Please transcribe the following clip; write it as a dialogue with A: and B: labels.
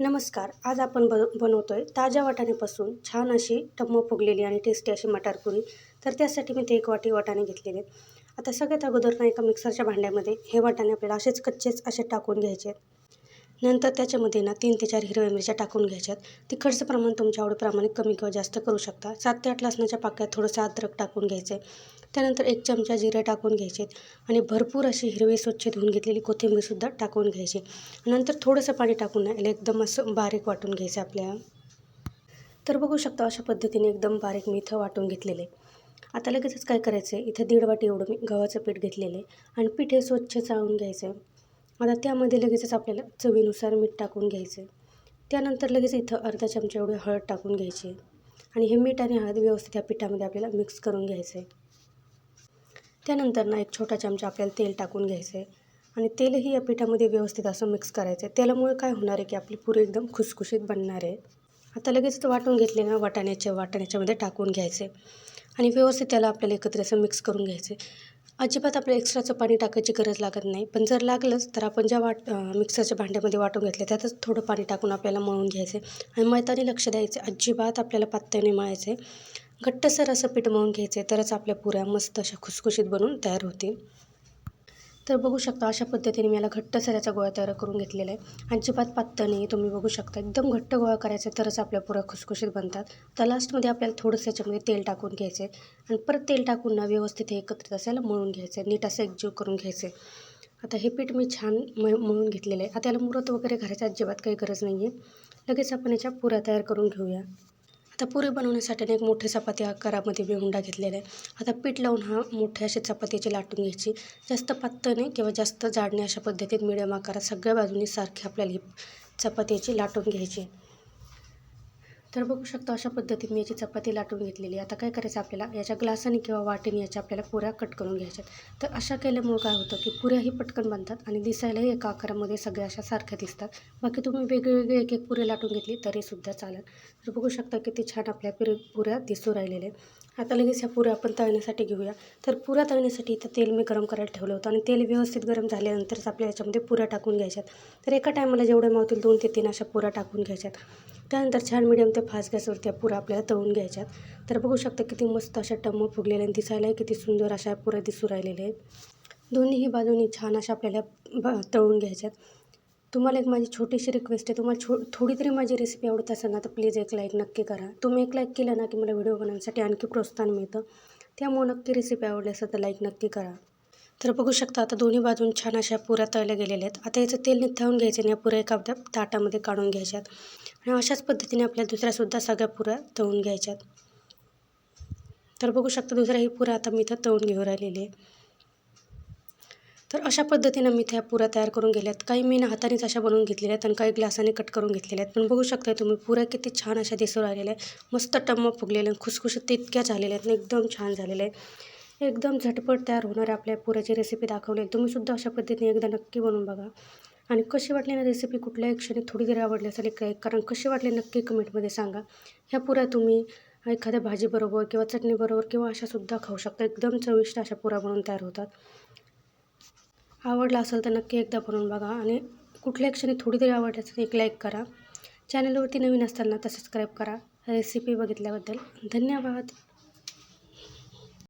A: नमस्कार आज आपण ब बनवतो आहे ताज्या वाटाण्यापासून छान अशी टम्म फुगलेली आणि टेस्टी अशी मटार पुरी. तर त्यासाठी मी ते एक वाटी वाटाणे घेतलेले आहेत. आता सगळ्यात अगोदर ना एका मिक्सरच्या भांड्यामध्ये हे वाटाणे आपल्याला असेच कच्चेच असे टाकून घ्यायचे आहेत. नंतर त्याच्यामध्ये ना तीन ते चार हिरव्या मिरच्या टाकून घ्यायच्यात. तिखटचं प्रमाण तुमच्या आवडीप्रमाणे कमी किंवा जास्त करू शकता. सात ते आठ लसणाच्या पाक्यात थोडंसं अद्रक टाकून घ्यायचं आहे त्यानंतर एक चमचा जिरे टाकून घ्यायचे. आणि भरपूर अशी हिरवी स्वच्छ धुवून घेतलेली कोथिंबीरसुद्धा टाकून घ्यायची. नंतर थोडंसं पाणी टाकून ना याला एकदम असं बारीक वाटून घ्यायचं आपल्या तर बघू शकता अशा पद्धतीने एकदम बारीक मी इथं वाटून घेतलेले. आता लगेचच काय करायचं आहे इथं दीड वाटी एवढं मी गव्हाचं पीठ घेतलेलं आहे. आणि पीठ हे स्वच्छ चाळून घ्यायचं आहे आता त्यामध्ये लगेचच आपल्याला चवीनुसार मीठ टाकून घ्यायचं त्यानंतर लगेच इथं अर्धा चमचा एवढी हळद टाकून घ्यायची आणि हे मीठ आणि हळद व्यवस्थित या पिठामध्ये आपल्याला मिक्स करून घ्यायचं आहे. त्यानंतर ना एक छोटा चमचा आपल्याला तेल टाकून घ्यायचं आहे. आणि तेलही या पिठामध्ये व्यवस्थित असं मिक्स करायचं आहे. तेलामुळे काय होणार आहे की आपली पुरी एकदम खुसखुशीत बनणार आहे. आता लगेच वाटून घेतले ना वाटाण्याच्या वाटाण्याच्यामध्ये टाकून घ्यायचे आणि व्यवस्थित त्याला आपल्याला एकत्र असं मिक्स करून घ्यायचे अजिबात आपल्याला एक्स्ट्राचं पाणी टाकायची गरज लागत नाही. पण जर लागलंच तर आपण ज्या वाट मिक्सरच्या भांड्यामध्ये वाटून घेतलं त्यातच थोडं पाणी टाकून आपल्याला मळून घ्यायचे आणि मळताना लक्ष द्यायचं अजिबात आपल्याला पात्त्याने मळायचे. घट्टसर असं पीठ मळून घ्यायचे तरच आपल्या पुऱ्या मस्त अशा खुसखुशीत बनून तयार होतील. तर बघू शकता अशा पद्धतीने मी याला घट्ट सऱ्याचा गोळा तयार करून घेतलेला आहे. अजिबात पातळ नाही तुम्ही बघू शकता. एकदम घट्ट गोळा करायचा तरच आपल्या पुऱ्या खुसखुशीत बनतात. तर लास्टमध्ये आपल्याला थोडंसं याच्यामध्ये तेल टाकून घ्यायचं आहे आणि परत तेल टाकून ना व्यवस्थित हे एकत्रित असायला मळून घ्यायचं आहे नीट असं एकजीव करून घ्यायचं आता हे पीठ मी छान म मळून घेतलेलं आहे. आता याला मुरत वगैरे घरायची अजिबात काही गरज नाही आहे लगेच आपण याच्या पुऱ्या तयार करून घेऊया. आता पुरी बनवण्यासाठी एक मोठे चपाती आकारामध्ये मी हुंडा घेतलेला आहे. आता पीठ लावून हा मोठ्या अशी चपातीची लाटून घ्यायची. जास्त पातळ नाही किंवा जास्त जाडणे अशा पद्धतीत मिडियम आकारात सगळ्या बाजूनी सारखी आपल्याला ही चपातीची लाटून घ्यायची. तर बघू शकतो अशा पद्धतीने मी याची चपाती लाटून घेतलेली आता काय करायचं आपल्याला? याच्या ग्लासाने किंवा वाटेने याच्या आपल्याला पुऱ्या कट करून घ्यायच्या तर अशा केल्यामुळं काय होतं की पुऱ्याही पटकन बनतात आणि दिसायलाही एका आकारामध्ये सगळ्या अशा सारख्या दिसतात. बाकी तुम्ही वेगवेगळे एक एक पुरे लाटून घेतली तरीसुद्धा चालेल. तर बघू शकता किती छान आपल्या पिरे पुऱ्या दिसू राहिलेल्या आता लगेच ह्या पुऱ्या आपण तळण्यासाठी घेऊया. तर पुऱ्या तळण्यासाठी इथं तेल मी गरम करायला ठेवलं होतं आणि तेल व्यवस्थित गरम झाल्यानंतरच आपल्या याच्यामध्ये पुऱ्या टाकून घ्यायच्यात तर एका टायमाला जेवढ्या मावतील दोन ते तीन अशा पुऱ्या टाकून घ्यायच्यात त्यानंतर छान मिडियम ते फास्ट गॅसवरती त्या पुऱ्या आपल्याला तळून घ्यायच्यात तर बघू शकता किती मस्त अशा टम्म फुगलेल्या आणि दिसायलाही किती सुंदर अशा पुऱ्या दिसू राहिलेल्या आहेत. दोन्हीही बाजूनी छान अशा आपल्याला ब तळून घ्यायच्यात तुम्हाला एक माझी छोटीशी रिक्वेस्ट आहे. तुम्हाला छो थोडी तरी माझी रेसिपी आवडत असेल ना तर प्लीज एक लाईक नक्की करा. तुम्ही एक लाईक केलं ना की मला व्हिडिओ बनवण्यासाठी आणखी प्रोत्साहन मिळतं. त्यामुळे नक्की रेसिपी आवडली असेल तर लाईक नक्की करा. तर बघू शकता आता दोन्ही बाजून छान अशा पुऱ्या तळल्या गेलेल्या आहेत. आता याचं तेल निथळून घ्यायचं आणि या पुऱ्या एका ताटामध्ये काढून घ्यायच्यात. आणि अशाच पद्धतीने आपल्या दुसऱ्यासुद्धा सगळ्या पुऱ्या तळून घ्यायच्यात. तर बघू शकता दुसऱ्या ही पुऱ्या आता मी इथं तळून घेऊन राहिलेली आहे. तर अशा पद्धतीनं मी त्या पुऱ्या तयार करून गेल्यात. काही मी हातानेच अशा बनवून घेतलेल्या आहेत आणि काही ग्लासाने कट करून घेतलेल्या आहेत. पण बघू शकता तुम्ही पुऱ्या किती छान अशा दिसून राहिलेल्या आहे मस्त टम्म फुगलेल्या खुसखुशीत तितक्या झालेल्या आहेत आणि एकदम छान झालेल्या आहे एकदम झटपट तयार होणाऱ्या आपल्या पुऱ्याची रेसिपी दाखवली तुम्हीसुद्धा अशा पद्धतीने एकदा नक्की बनवून बघा. आणि कशी वाटली ना रेसिपी कुठल्याही क्षणी थोडी जरी आवडली असेल एक कारण कशी वाटली नक्की कमेंटमध्ये सांगा. ह्या पुऱ्या तुम्ही एखाद्या भाजीबरोबर किंवा चटणीबरोबर किंवा अशासुद्धा खाऊ शकता. एकदम चविष्ट अशा पुऱ्या बनवून तयार होतात. आवडला असेल तर नक्की एकदा बनवून बघा आणि कुठल्या क्षणी थोडी तरी आवडली असेल एक लाईक करा. चॅनलवरती नवीन असताना तर सबस्क्राईब करा. रेसिपी बघितल्याबद्दल धन्यवाद.